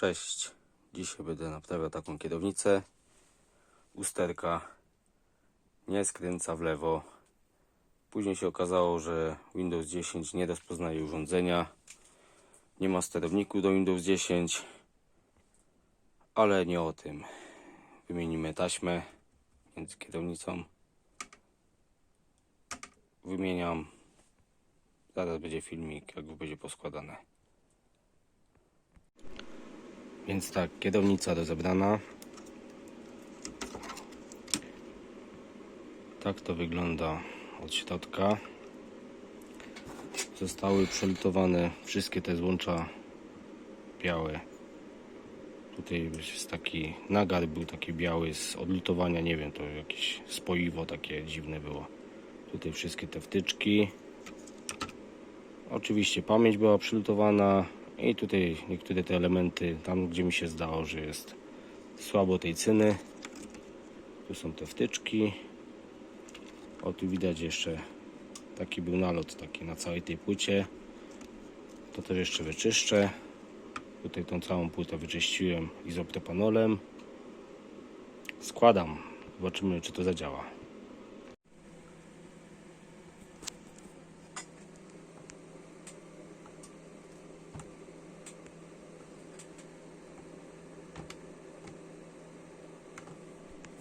Cześć. Dzisiaj będę naprawiał taką kierownicę. Usterka nie skręca w lewo. Później się okazało, że Windows 10 nie rozpoznaje urządzenia. Nie ma sterowniku do Windows 10. Ale nie o tym. Wymienimy taśmę między kierownicą. Wymieniam. Zaraz będzie filmik, jak będzie poskładane. Więc tak, kierownica rozebrana. Tak to wygląda od środka. Zostały przelutowane wszystkie te złącza białe. Tutaj jest taki nagar był taki biały z odlutowania, nie wiem, to jakieś spoiwo takie dziwne było. Tutaj wszystkie te wtyczki. Oczywiście pamięć była przylutowana i tutaj niektóre te elementy, tam gdzie mi się zdało, że jest słabo tej cyny. Tu są te wtyczki. O tu widać jeszcze taki był nalot taki na całej tej płycie. To też jeszcze wyczyszczę. Tutaj tą całą płytę wyczyściłem izopropanolem. Składam. Zobaczymy czy to zadziała.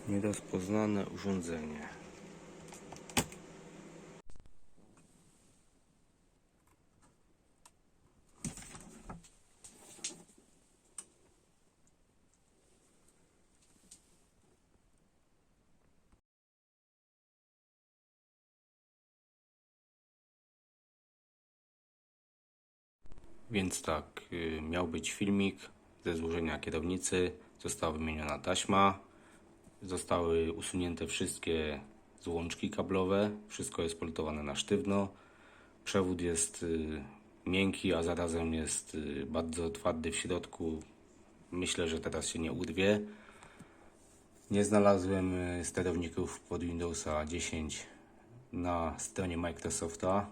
Nierozpoznane urządzenie. Więc tak, y, miał być filmik ze złożenia kierownicy, została wymieniona taśma, zostały usunięte wszystkie złączki kablowe, wszystko jest polutowane na sztywno. Przewód jest y, miękki, a zarazem jest y, bardzo twardy w środku. Myślę, że teraz się nie urwie. Nie znalazłem y, sterowników pod Windowsa 10 na stronie Microsofta.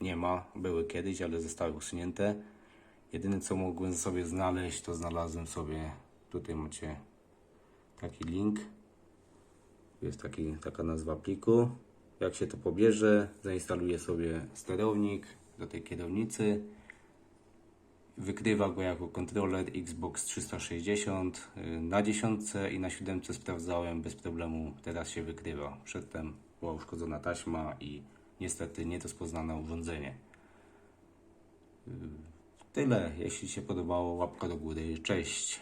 Nie ma, były kiedyś, ale zostały usunięte. Jedyne co mogłem sobie znaleźć, to znalazłem sobie, tutaj macie taki link. Jest taki, taka nazwa pliku. Jak się to pobierze, zainstaluję sobie sterownik do tej kierownicy. Wykrywa go jako kontroler Xbox 360. Yy, Na dziesiątce i na siódemce sprawdzałem bez problemu. Teraz się wykrywa. Przedtem była uszkodzona taśma i niestety nie rozpoznane urządzenie. Yy, Tyle. Jeśli się podobało, łapka do góry. Cześć.